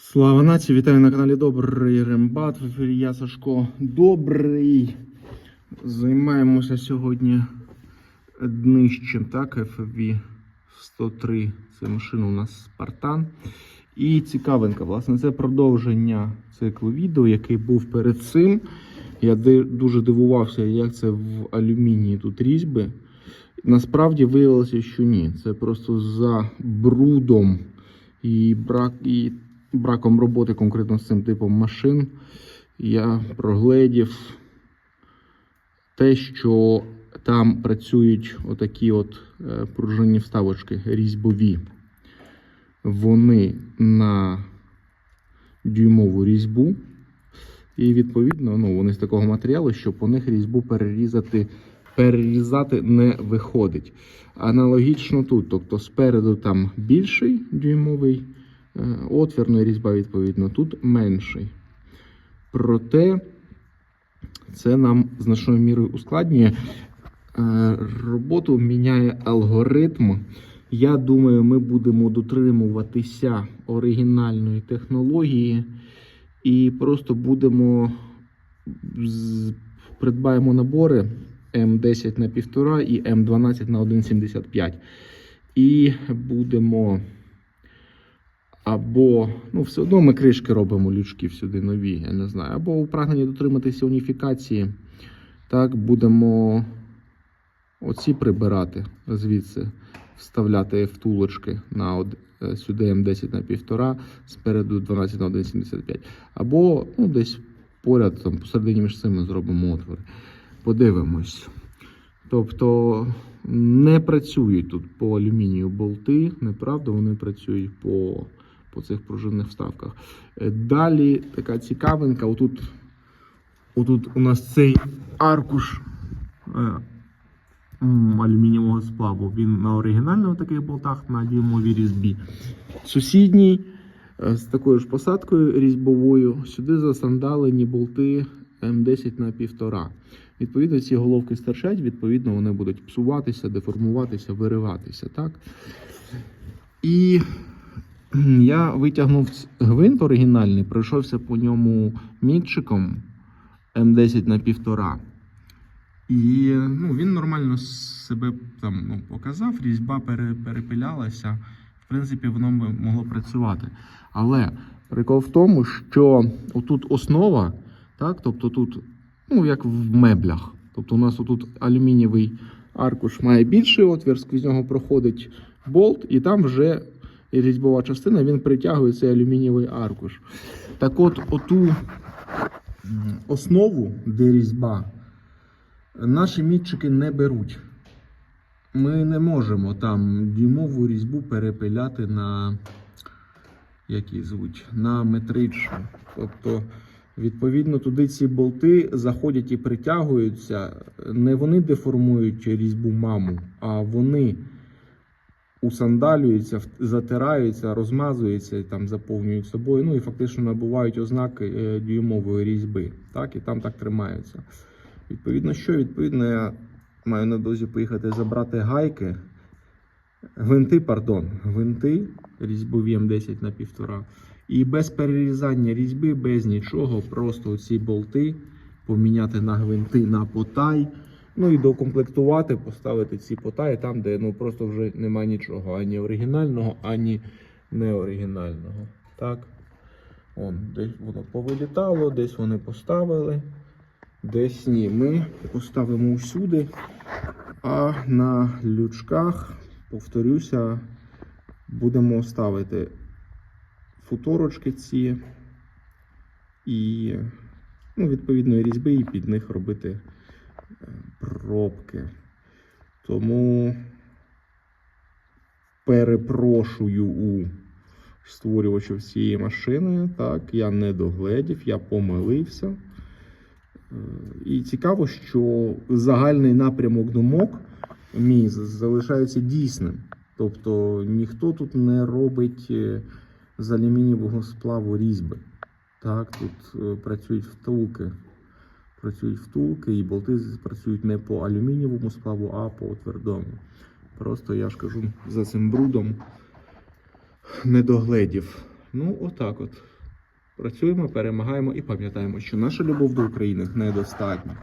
Слава нації, вітаю на каналі Добрий Рембат. Я Сашко Добрий. Займаємося сьогодні днищем, так, FFV 103. Це машина у нас Спартан. І цікавинка, власне, це продовження циклу відео, який був перед цим. Я дуже дивувався, як це в алюмінії тут різьби. Насправді виявилося, що ні. Це просто за брудом і брак і браком роботи конкретно з цим типом машин. Я прогледів те, що там працюють отакі от е, пружинні вставочки різьбові. Вони на дюймову різьбу. І відповідно, ну, вони з такого матеріалу, що по них різьбу перерізати, перерізати не виходить. Аналогічно тут, тобто спереду там більший дюймовий е, отвір, і різьба відповідно, тут менший. Проте це нам значною мірою ускладнює е, роботу, міняє алгоритм. Я думаю, ми будемо дотримуватися оригінальної технології і просто будемо придбаємо набори М10 на 1,5 і М12 на 1,75. І будемо або, ну, все одно ми кришки робимо лючків сюди нові, я не знаю, або у прагненні дотриматися уніфікації. Так, будемо оці прибирати звідси, вставляти втулочки на е, сюди М10 на 1,5, спереду 12 на 1,75. Або ну, десь поряд, там, посередині між цими зробимо отвори. Подивимось. Тобто не працюють тут по алюмінію болти, неправда, вони працюють по, по цих пружинних вставках. Е, Далі така цікавинка. Отут, отут у нас цей аркуш е, алюмінієвого сплаву. Він на оригінальних таких болтах на дюймовій різьбі. Сусідній е, з такою ж посадкою різьбовою. Сюди засандалені болти М10 на 1,5. Відповідно, ці головки стирчать, відповідно, вони будуть псуватися, деформуватися, вириватися. Так? І я витягнув гвинт оригінальний, пройшовся по ньому мітчиком М10 на 1,5. І ну, він нормально себе там ну, показав, різьба пере, перепилялася. В принципі, воно могло працювати. Але прикол в тому, що отут основа, так, тобто тут, ну, як в меблях. Тобто у нас тут алюмінієвий аркуш має більший отвір, скрізь нього проходить болт, і там вже різьбова частина він притягує цей алюмінієвий аркуш. Так от, оту основу, де різьба, наші мітчики не беруть. Ми не можемо там дюймову різьбу перепиляти на як її звуть, на метричну. Тобто, відповідно, туди ці болти заходять і притягуються. Не вони деформують різьбу маму, а вони усандалюються, затираються, розмазуються, і там заповнюють собою. Ну і фактично набувають ознаки е, дюймової різьби. Так, і там так тримаються. Відповідно, що? Відповідно, я маю на дозі поїхати забрати гайки. Гвинти, пардон, гвинти різьбові М10 на 1,5. І без перерізання різьби, без нічого, просто ці болти поміняти на гвинти на потай. Ну і докомплектувати, поставити ці потаї там, де ну просто вже немає нічого, ані оригінального, ані неоригінального. Так. Он, десь воно повилітало, десь вони поставили, десь ні. Ми поставимо усюди. А на лючках, повторюся, будемо ставити футорочки ці і ну, відповідної різьби, і під них робити пробки. Тому перепрошую у створювачів цієї машини. Так, я не догледів, я помилився. Е, І цікаво, що загальний напрямок думок мій залишається дійсним. Тобто ніхто тут не робить е, з алюмінієвого сплаву різьби. Так, тут е, працюють втулки. Працюють втулки, і болти працюють не по алюмінієвому сплаву, а по твердому. Просто я ж кажу, за цим брудом недогледів. Ну, отак от. Працюємо, перемагаємо і пам'ятаємо, що наша любов до України недостатня.